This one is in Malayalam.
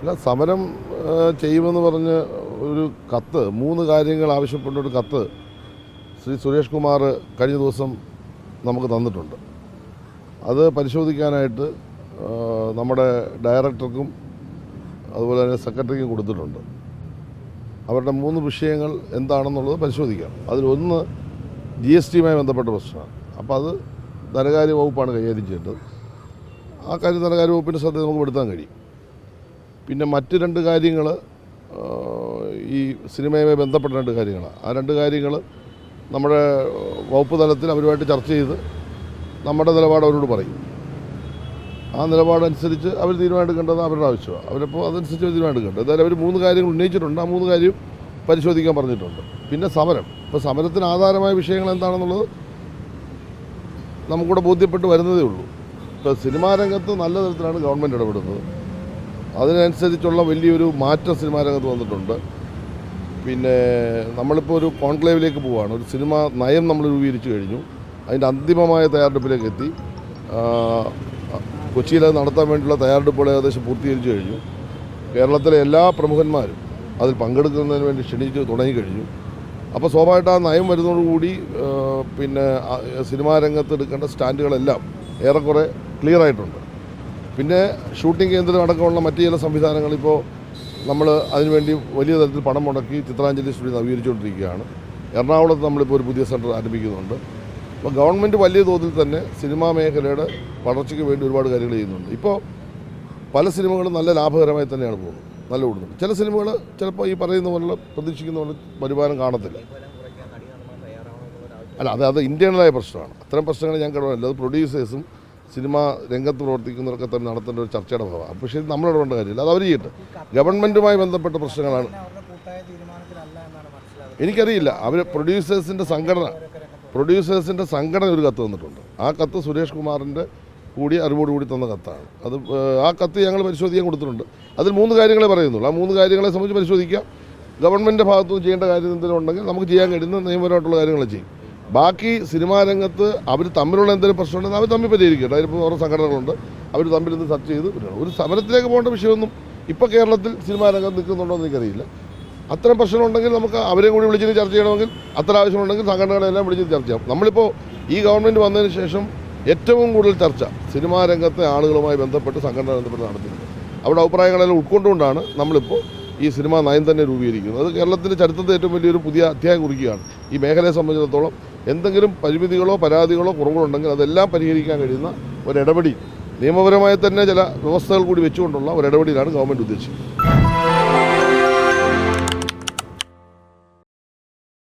അല്ല സമരം ചെയ്യുമെന്ന് പറഞ്ഞ് ഒരു കത്ത് മൂന്ന് കാര്യങ്ങൾ ആവശ്യപ്പെട്ട ഒരു കത്ത് ശ്രീ സുരേഷ് കുമാർ കഴിഞ്ഞ ദിവസം നമുക്ക് തന്നിട്ടുണ്ട്. അത് പരിശോധിക്കാനായിട്ട് നമ്മുടെ ഡയറക്ടർക്കും അതുപോലെ തന്നെ സെക്രട്ടറിക്കും കൊടുത്തിട്ടുണ്ട്. അവരുടെ മൂന്ന് വിഷയങ്ങൾ എന്താണെന്നുള്ളത് പരിശോധിക്കാം. അതിലൊന്ന് ജി എസ് ടിയുമായി ബന്ധപ്പെട്ട പ്രശ്നമാണ്. അപ്പോൾ അത് ധനകാര്യ വകുപ്പാണ് കൈകാര്യം ചെയ്യേണ്ടത്. ആ കാര്യം ധനകാര്യ വകുപ്പിന്റെ ശ്രദ്ധ നമുക്ക് പെടുത്താൻ കഴിയും. പിന്നെ മറ്റ് രണ്ട് കാര്യങ്ങൾ ഈ സിനിമയുമായി ബന്ധപ്പെട്ട രണ്ട് കാര്യങ്ങളാണ് ആ രണ്ട് കാര്യങ്ങൾ നമ്മുടെ വകുപ്പ് തലത്തിൽ അവരുമായിട്ട് ചർച്ച ചെയ്ത് നമ്മുടെ നിലപാട് അവരോട് പറയും. ആ നിലപാടനുസരിച്ച് അവർ തീരുമാനമെടുക്കേണ്ടത് അവരുടെ ആവശ്യമാണ്. അവരപ്പോൾ അതനുസരിച്ച് തീരുമാനമെടുക്കേണ്ടത്. എന്തായാലും അവർ മൂന്ന് കാര്യങ്ങൾ ഉന്നയിച്ചിട്ടുണ്ട്. ആ മൂന്ന് കാര്യം പരിശോധിക്കാൻ പറഞ്ഞിട്ടുണ്ട്. പിന്നെ സമരം. ഇപ്പോൾ സമരത്തിന് ആധാരമായ വിഷയങ്ങൾ എന്താണെന്നുള്ളത് നമുക്കൂടെ ബോധ്യപ്പെട്ട് വരുന്നതേ ഉള്ളൂ. ഇപ്പോൾ സിനിമാ രംഗത്ത് നല്ല തരത്തിലാണ് ഗവൺമെന്റ് ഇടപെടുന്നത്. അതിനനുസരിച്ചുള്ള വലിയൊരു മാറ്റം സിനിമാ രംഗത്ത് വന്നിട്ടുണ്ട്. പിന്നെ നമ്മളിപ്പോൾ ഒരു കോൺക്ലേവിലേക്ക് പോവുകയാണ് ഒരു സിനിമ നയം നമ്മൾ രൂപീകരിച്ചു കഴിഞ്ഞു. അതിന്റെ അന്തിമമായ തയ്യാറെടുപ്പിലേക്ക് എത്തി. കൊച്ചിയിൽ അത് നടത്താൻ വേണ്ടിയുള്ള തയ്യാറെടുപ്പുകൾ ഏകദേശം പൂർത്തീകരിച്ചു കഴിഞ്ഞു. കേരളത്തിലെ എല്ലാ പ്രമുഖന്മാരും അതിൽ പങ്കെടുക്കുന്നതിന് വേണ്ടി ക്ഷണിച്ച് തുടങ്ങിക്കഴിഞ്ഞു. അപ്പോൾ സ്വാഭാവികമായിട്ട് ആ നയം വരുന്നതോടുകൂടി പിന്നെ ആ, സിനിമാ രംഗത്ത് എടുക്കേണ്ട സ്റ്റാൻഡുകളെല്ലാം ഏറെക്കുറെ ക്ലിയർ ആയിട്ടുണ്ട്. പിന്നെ ഷൂട്ടിംഗ് കേന്ദ്രം അടക്കമുള്ള മറ്റു ചില സംവിധാനങ്ങൾ ഇപ്പോൾ നമ്മൾ അതിനുവേണ്ടി വലിയ തരത്തിൽ പണം മുടക്കി ചിത്രാഞ്ജലി സ്റ്റുഡിയോ നവീകരിച്ചുകൊണ്ടിരിക്കുകയാണ്. എറണാകുളത്ത് നമ്മളിപ്പോൾ ഒരു പുതിയ സെന്റർ ആരംഭിക്കുന്നുണ്ട്. അപ്പോൾ ഗവൺമെന്റ് വലിയ തോതിൽ തന്നെ സിനിമാ മേഖലയുടെ വളർച്ചയ്ക്ക് വേണ്ടി ഒരുപാട് കാര്യങ്ങൾ ചെയ്യുന്നുണ്ട്. ഇപ്പോൾ പല സിനിമകളും നല്ല ലാഭകരമായി തന്നെയാണ് പോകുന്നത്. നല്ല ഓടുന്നുണ്ട് ചില സിനിമകൾ ചിലപ്പോൾ ഈ പറയുന്ന പോലെ പ്രതീക്ഷിക്കുന്ന പോലെ വരുമാനം കാണത്തില്ല. അല്ല അത് അത് ഇന്റേണലായ പ്രശ്നമാണ്. അത്തരം പ്രശ്നങ്ങൾ ഞാൻ കിടന്നില്ല അത് പ്രൊഡ്യൂസേഴ്സും സിനിമ രംഗത്ത് പ്രവർത്തിക്കുന്നവരൊക്കെ തന്നെ നടത്തേണ്ട ഒരു ചർച്ചയുടെ ഭാഗമാണ്. പക്ഷേ ഇത് നമ്മളോട് കൊണ്ട കാര്യമില്ല. അത് അവർ ചെയ്യട്ടെ. ഗവൺമെന്റുമായി ബന്ധപ്പെട്ട പ്രശ്നങ്ങളാണ്. എനിക്കറിയില്ല. അവർ പ്രൊഡ്യൂസേഴ്സിന്റെ സംഘടന പ്രൊഡ്യൂസേഴ്സിന്റെ സംഘടന ഒരു കത്ത് തന്നിട്ടുണ്ട്. ആ കത്ത് സുരേഷ് കുമാറിന്റെ കൂടി അറിവോട് കൂടി തന്ന കത്താണ്. അത് ആ കത്ത് ഞങ്ങൾ പരിശോധിക്കാൻ കൊടുത്തിട്ടുണ്ട്. അതിൽ മൂന്ന് കാര്യങ്ങളെ പറയുന്നുള്ളൂ. ആ മൂന്ന് കാര്യങ്ങളെ സംബന്ധിച്ച് പരിശോധിക്കാം. ഗവൺമെന്റിന്റെ ഭാഗത്തുനിന്ന് ചെയ്യേണ്ട കാര്യം എന്തെങ്കിലും ഉണ്ടെങ്കിൽ നമുക്ക് ചെയ്യാൻ കഴിയുന്ന നിയമപരമായിട്ടുള്ള കാര്യങ്ങൾ ചെയ്യും. ബാക്കി സിനിമാ രംഗത്ത് അവർ തമ്മിലുള്ള എന്തെങ്കിലും പ്രശ്നമുണ്ടെങ്കിൽ അവർ തമ്മിൽ പരിഹരിക്കട്ടെ അതിലിപ്പോൾ ഓരോ സംഘടനകളുണ്ട്. അവർ തമ്മിൽ നിന്ന് ചർച്ച ചെയ്ത് ഒരു സമരത്തിലേക്ക് പോകേണ്ട വിഷയമൊന്നും ഇപ്പോൾ കേരളത്തിൽ സിനിമാ രംഗം നിൽക്കുന്നുണ്ടോ എന്ന് എനിക്കറിയില്ല. അത്തരം പ്രശ്നമുണ്ടെങ്കിൽ നമുക്ക് അവരെ കൂടി വിളിച്ചിട്ട് ചർച്ച ചെയ്യണമെങ്കിൽ അത്ര ആവശ്യമുണ്ടെങ്കിൽ സംഘടനകളെല്ലാം വിളിച്ചിട്ട് ചർച്ച ചെയ്യാം. നമ്മളിപ്പോൾ ഈ ഗവൺമെന്റ് വന്നതിന് ശേഷം ഏറ്റവും കൂടുതൽ ചർച്ച സിനിമാ രംഗത്തെ ആളുകളുമായി ബന്ധപ്പെട്ട് സംഘടന ബന്ധപ്പെട്ട് നടത്തുന്നത് അവരുടെ അഭിപ്രായങ്ങളെല്ലാം ഉൾക്കൊണ്ടുകൊണ്ടാണ് നമ്മളിപ്പോൾ ഈ സിനിമ നയം തന്നെ രൂപീകരിക്കുന്നത് അത് കേരളത്തിന്റെ ചരിത്രത്തിൽ ഏറ്റവും വലിയൊരു പുതിയ അധ്യായം കുറിക്കുകയാണ്. ഈ മേഖലയെ സംബന്ധിച്ചിടത്തോളം എന്തെങ്കിലും പരിമിതികളോ പരാതികളോ കുറവുകളുണ്ടെങ്കിൽ അതെല്ലാം പരിഹരിക്കാൻ കഴിയുന്ന ഒരു ഇടപെടി നിയമപരമായി തന്നെ ചില വ്യവസ്ഥകൾ കൂടി വെച്ചുകൊണ്ടുള്ള ഒരു ഇടപെടിയിലാണ് ഗവൺമെന്റ് ഉദ്ദേശിക്കുന്നത്.